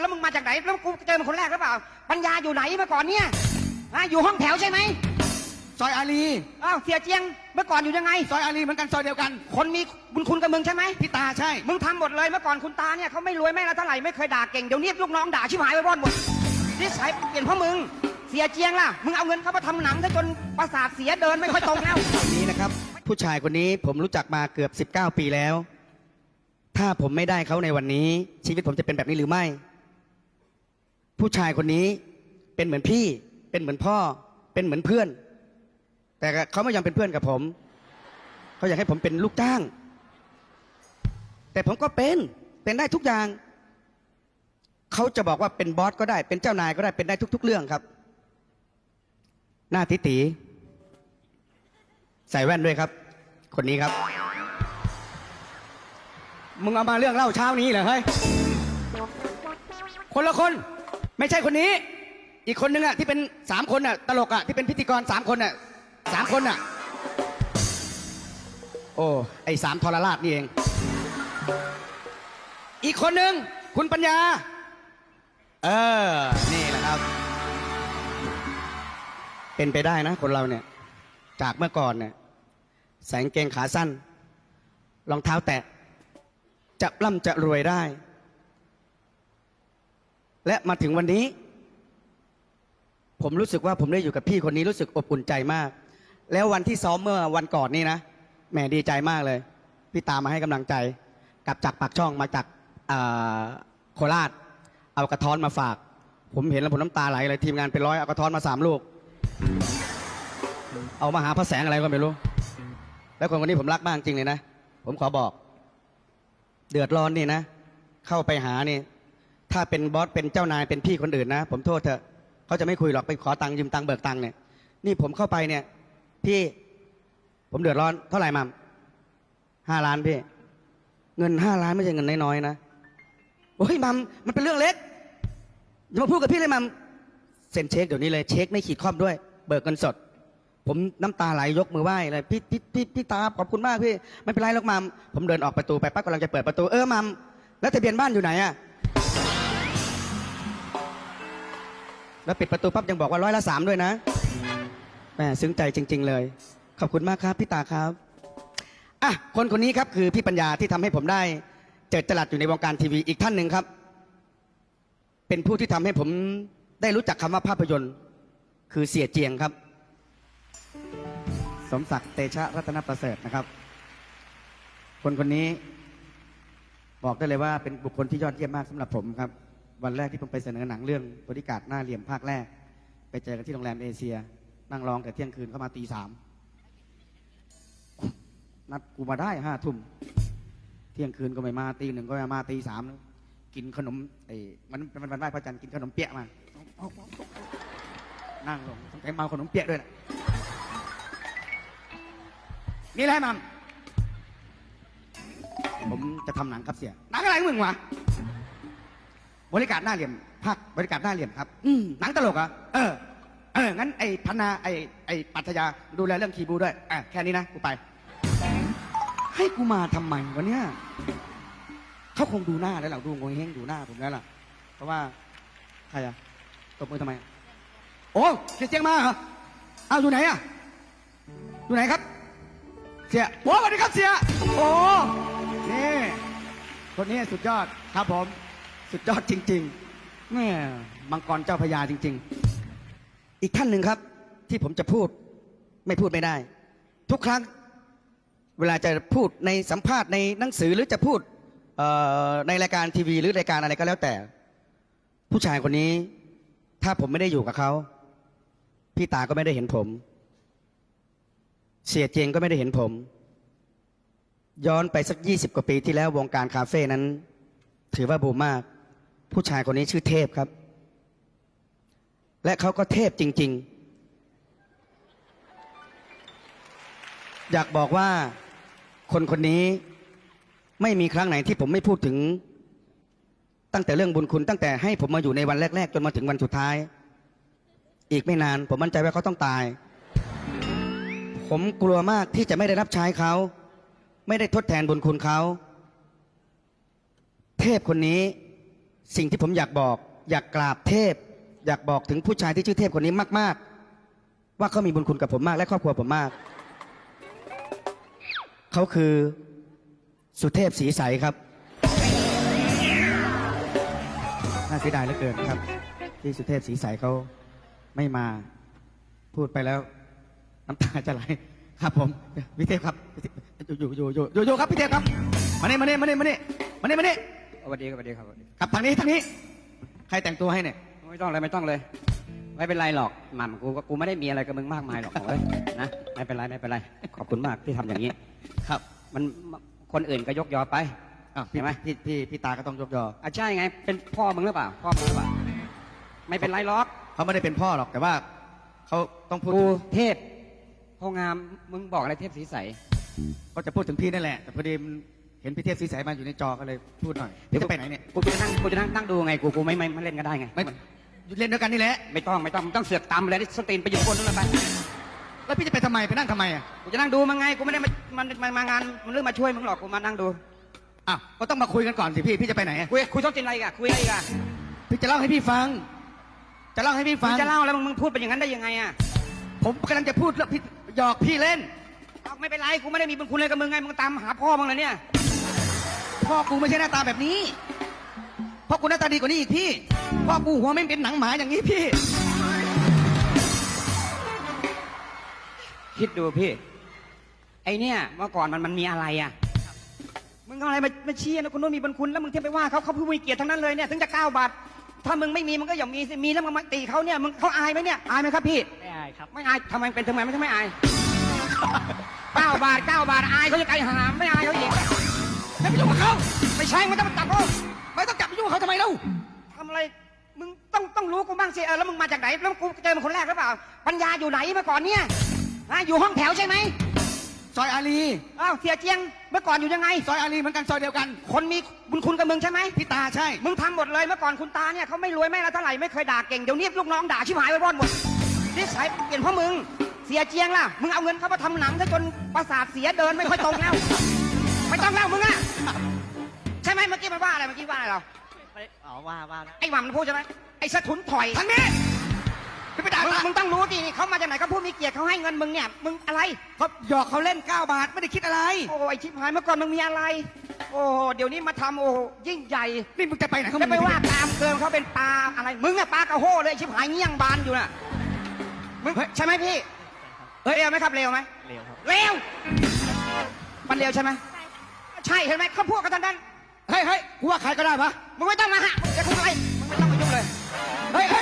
แล้วมึงมาจากไหนแล้วกูเจอมันคนแรกหรือเปล่า ปัญญาอยู่ไหนเมื่อก่อนเนี่ยฮะอยู่ห้องแถวใช่ไหมซอยอารีอ้าวเสียเจียง เมื่อก่อนอยู่ยังไง ซอยอารีเหมือนกันซอยเดียวกัน คนมีบุญคุณกับมึงใช่ไหมพี่ตาใช่ มึงทำหมดเลยเมื่อก่อนคุณตาเนี่ยเขาไม่รวยไม่อะไรเท่าไหร่ไม่เคยด่าเก่งเดี๋ยวนี้ลูกน้องด่าชิบหายไปรอดหมดนิสัยเปลี่ยนเพราะมึงเสียเจียงล่ะมึงเอาเงินเขามาทำหนังซะจนประสาทเสียเดินไม่ค่อยตรงแล้ววันนี้นะครับ ผู้ชายคนนี้ผมรู้จักมาเกือบ 19 ปีแล้ว ถ้าผมไม่ได้เขาในวันนี้ ชีวิตผมจะเป็นแบบนี้หรือไม่ ผู้ชายคนนี้เป็นเหมือนพี่ เป็นเหมือนพ่อ เป็นเหมือนเพื่อน แต่เขาไม่ยอมเป็นเพื่อนกับผม เขาอยากให้ผมเป็นลูกจ้าง แต่ผมก็เป็น เป็นได้ทุกอย่าง เขาจะบอกว่าเป็นบอสก็ได้ เป็นเจ้านายก็ได้ เป็นได้ทุก ๆ เรื่องครับ หน้าติตีใส่แว่นด้วยครับ คนนี้ครับ มึงเอามาเรื่องเล่าเช้านี้เหรอเฮ้ย คนละคน ไม่ใช่คนนี้ อีกคนนึงอะที่เป็นสามคนอะตลกอะที่เป็นพิธีกรสามคนอะสามคนอะ โอ้ไอสามทรราชนี่เอง อีกคนนึงคุณปัญญา เออ นี่แหละครับ เป็นไปได้นะ คนเราเนี่ย จากเมื่อก่อนเนี่ยใส่กางเกงขาสั้นรองเท้าแตะจะร่ำจะรวยได้ และมาถึงวันนี้ ผมรู้สึกว่าผมได้อยู่กับพี่คนนี้รู้สึกอบอุ่นใจมาก แล้ววันที่ซ้อมเมื่อวันก่อนนี่นะแหมดีใจมากเลย พี่ตามมาให้กำลังใจ กลับจากปากช่องมาจากโคราช เอากระท้อนมาฝาก ผมเห็นแล้วผมน้ำตาไหลเลยทีมงานเป็นร้อยเอากระท้อนมาสามลูก เอามาหาพระแสงอะไรก็ไม่รู้ แล้วคนคนนี้ผมรักมากจริงเลยนะ ผมขอบอก เดือดร้อนนี่นะ เข้าไปหานี่ ถ้าเป็นบอสเป็นเจ้านายเป็นพี่คนอื่นนะ ผมโทษเถอะเขาจะไม่คุยหรอกไปขอตังค์ยืมตังค์เบิกตังค์เนี่ยนี่ผมเข้าไปเนี่ยพี่ผมเดือดร้อนเท่าไหร่มัมห้าล้านพี่ เงินห้าล้านไม่ใช่เงินน้อยๆนะโอ้ยมัมมันเป็นเรื่องเล็กอย่ามาพูดกับพี่เลยมัมเซ็นเช็คเดี๋ยวนี้เลยเช็คไม่ขีดข้อมด้วย เบิกเงินสด ผมน้ำตาไหลยกมือไหว้เลยพี่พี่พี่พี่ตาขอบคุณมากพี่ไม่เป็นไรหรอกมัมผมเดินออกประตูไปปั๊บกำลังจะเปิดประตูเออมัมแล้วทะเบียนบ้านอยู่ไหนอะ แล้วปิดประตูปั๊บยังบอกว่าร้อยละสามด้วยนะแหมซึ้งใจจริง ๆ เลย ขอบคุณมากครับพี่ตาครับอะคนคนนี้ครับคือพี่ปัญญาที่ทำให้ผมได้ เจิดจรัสอยู่ในวงการทีวีอีกท่านหนึ่งครับ เป็นผู้ที่ทำให้ผมได้รู้จักคำว่าภาพยนตร์ คือเสียเจียงครับ สมศักดิ์เตชะรัตนประเสริฐนะครับ คนคนนี้บอกได้เลยว่าเป็นบุคคลที่ยอดเยี่ยมมากสำหรับผมครับ วันแรกที่ผมไปเสนอหนังเรื่องบริการหน้าเหลี่ยมภาคแรก ไปเจอกันที่โรงแรมเอเชีย นั่งรองแต่เที่ยงคืนเข้ามาตีสามนัดกูมาได้ห้าทุ่มเที่ยงคืนก็ไม่มาตีหนึ่งก็ไม่มาตีสามกินขนมไอ้มันมันวันไหว้พระจันทร์กินขนมเปี๊ยะมานั่งลงสงสัยเมาขนมเปี๊ยะด้วยนะนี่แหละมัมผมจะทำหนังครับเสียหนังอะไรมึงวะ บริการหน้าเหลี่ยมภาคบริการหน้าเหลี่ยมครับอืมหนังตลกเหรอะเออ เออ งั้นไอ้พันนาไอ้ไอ้ปัทยาดูแลเรื่องคีย์บูด้วยอะแค่นี้นะกูไป ให้กูมาทำไมวะเนี่ยเขาคงดูหน้าแล้วหล่ะดูงงเฮงดูหน้าผมแล้วล่ะ เพราะว่าใครอะตบมือทำไมโอ้เสียเจียงมาเหรอเอาอยู่ไหนอะอยู่ไหนครับ เสียโอ้สวัสดีครับเสียโอ้นี่คนนี้สุดยอดครับผม สุดยอดจริงๆแม่มังกรเจ้าพญาจริง ๆ อีกท่านหนึ่งครับ ที่ผมจะพูดไม่พูดไม่ได้ ทุกครั้งเวลาจะพูดในสัมภาษณ์ในหนังสือหรือจะพูดในรายการทีวี หรือรายการอะไรก็แล้วแต่ ผู้ชายคนนี้ ถ้าผมไม่ได้อยู่กับเขาพี่ตาก็ไม่ได้เห็นผม เสียเจงก็ไม่ได้เห็นผม ย้อนไปสักยี่สิบกว่าปีที่แล้ววงการคาเฟ่นั้น ถือว่าบูมมาก ผู้ชายคนนี้ชื่อเทพครับ และเขาก็เทพจริง ๆ อยากบอกว่าคนคนนี้ไม่มีครั้งไหนที่ผมไม่พูดถึง ตั้งแต่เรื่องบุญคุณตั้งแต่ให้ผมมาอยู่ในวันแรก ๆ จนมาถึงวันสุดท้าย อีกไม่นาน ผมมั่นใจว่าเขาต้องตาย ผมกลัวมากที่จะไม่ได้รับใช้เขา ไม่ได้ทดแทนบุญคุณเขา เทพคนนี้ สิ่งที่ผมอยากบอก อยากกราบเทพ อยากบอกถึงผู้ชายที่ชื่อเทพคนนี้มาก ๆ ว่าเขามีบุญคุณกับผมมาก และครอบครัวผมมาก เขาคือสุเทพสีใสครับน่าเสียดายเหลือเกินครับ ที่สุเทพสีใสเขาไม่มาพูดไปแล้ว น้ำตาจะไหลครับผมพี่เทพครับอยู่อยู่อยู่อยู่อยู่ครับพี่เทพครับมาเนี่มาเนี่มาเนี่มาเนี่มาเนี่มาเนี่ย สวัสดีครับสวัสดีครับสวัสดีครับทางนี้ทางนี้ ใครแต่งตัวให้เนี่ย ไม่ต้องเลยไม่ต้องเลย ไม่เป็นไรหรอกหม่ำกูก็กูไม่ได้มีอะไรกับมึงมากมายหรอกเว้ยนะไม่เป็นไรไม่เป็นไร ขอบคุณมากที่ทำอย่างนี้ ครับมันคนอื่นก็ยกยอไป อะเห็นไหม พี่พี่พี่ตาก็ต้องยกยออะใช่ไง เป็นพ่อมึงหรือเปล่า พ่อมึงหรือเปล่า ไม่เป็นไรหรอกเขาไม่ได้เป็นพ่อหรอกแต่ว่าเขาต้องพูดกูเทพพ่องามมึงบอกอะไรเทพสีใสก็จะพูดถึงพี่นั่นแหละ แต่พอดีมัน เห็นพี่เทพสีใสมาอยู่ในจอก็เลยพูดหน่อยพี่จะไปไหนเนี่ยกูจะนั่งกูจะนั่งนั่งดูไงกูกูไม่ไม่ไม่เล่นก็ได้ไงไม่เล่นด้วยกันนี่แหละไม่ต้องไม่ต้องมึงต้องเสือกตำเลยนี่สตรีนไปอยู่บนนู้นเลยไปแล้วพี่จะไปทำไมไปนั่งทำไมอะกูจะนั่งดูมันไงกูไม่ได้มามันมันมางานมันเรื่องมาช่วยมึงหรอกกูมานั่งดูอ้าวก็ต้องมาคุยกันก่อนสิพี่พี่จะไปไหนอะคุยคุยต้องกินอะไรอีกันคุยอะไรอีกันพี่จะเล่าให้พี่ฟัง จะเล่าให้พี่มึฟังงจะเล่าแล้วมึงมึงพูดเป็นอย่างนั้นได้ยังไงอะผมกำลังจะพูดแล้วพี่หยอกพี่เล่นเอาไม่เป็นไรกูไม่ได้มีบุญคุณอะไรกับมึงไงมึงตามหาพ่อมึงเลยเนี่ย พ่อกูไม่ใช่หน้าตาแบบนี้ พ่อกูหน้าตาดีกว่านี้อีกพี่ พ่อกูหัวไม่เป็นหนังหมาอย่างนี้พี่ คิดดูพี่ ไอเนี่ยเมื่อก่อนมันมันมีอะไรอะ มึงเอาอะไรมามาเชียร์นะคนนู้นมีบุญคุณแล้วมึงเทียบไปว่าเขาเขาผู้มีเกียรติทั้งนั้นเลยเนี่ยถึงจะเก้าบาทถ้ามึงไม่มีมึงก็อย่ามีสิมีแล้วมึงมาตีเขาเนี่ยมึงเขาอายไหมเนี่ยอายไหมครับพี่ ไม่อายครับ ไม่อายทำไมเป็นทำไมไม่ทำไมอาย เก้าบาทเก้าบาทอายเขาจะไกลหามไม่อายเขาอีก ไม่ไปยุ่งกับเขาไม่ใช่มันต้องมาจับเขาไม่ต้องจับไปยุ่งกับเขาทำไมเล่าทำอะไร มึงต้องต้องรู้กูบ้างสิเออแล้วมึงมาจากไหน แล้วกูเจอมึงคนแรกหรือเปล่า ปัญญาอยู่ไหนเมื่อก่อนเนี่ยฮะอยู่ห้องแถวใช่ไหมซอยอารีอ้าวเสียเจียง เมื่อก่อนอยู่ยังไง ซอยอารีเหมือนกันซอยเดียวกัน คนมีบุญคุณกับมึงใช่ไหมพี่ตาใช่ มึงทำหมดเลยเมื่อก่อนคุณตาเนี่ยเขาไม่รวยไม่อะไรเท่าไหร่ไม่เคยด่าเก่งเดี๋ยวนี้ลูกน้องด่าชิบหายไปบอนหมดนิสัยเปลี่ยนเพราะมึงเสียเจียงล่ะ มึงเอาเงินเขามาทำหนังซะจนประสาทเสียเดินไม่ค่อยตรงแล้ว ไม่ต้องแล้วมึงอะใช่ไหมเมื่อกี้มันว่าอะไรเมื่อกี้ว่าอะไรเราไม่อ๋อว่าว่านะไอ้หม่ำมันพูดใช่ไหมไอ้สะทุนถอยทางนี้พี่ไปด่ามึงตามึงต้องรู้ดิเขามาจากไหนเขาพูดมีเกียรติเขาให้เงินมึงเนี่ยมึงอะไรเขาหยอกเขาเล่น 9 บาทไม่ได้คิดอะไร โอ้ไอ้ชิบหายเมื่อก่อนมึงมีอะไร โอ้เดี๋ยวนี้มาทำโอ้ยิ่งใหญ่นี่มึงจะไปไหนเขาจะไปว่าตามเกินเขาเป็นปลาอะไรมึงอะปลากระโห้เลยไอ้ชิบหายเงี้ยงบานอยู่น่ะมึงใช่ไหมพี่เฮ้ยเร็วไหมครับเร็วไหมเร็วครับเร็วมันเร็วใช่ไหม ใช่เห็นไหมเขาพูดกันทั้งนั้นเฮ้ยเฮ้ยกูว่าใครก็ได้ปะมึงไม่ต้องมาฮะมึงจะพูดอะไรมึงไม่ต้องมายุ่งเลยเฮ้ยเฮ้ย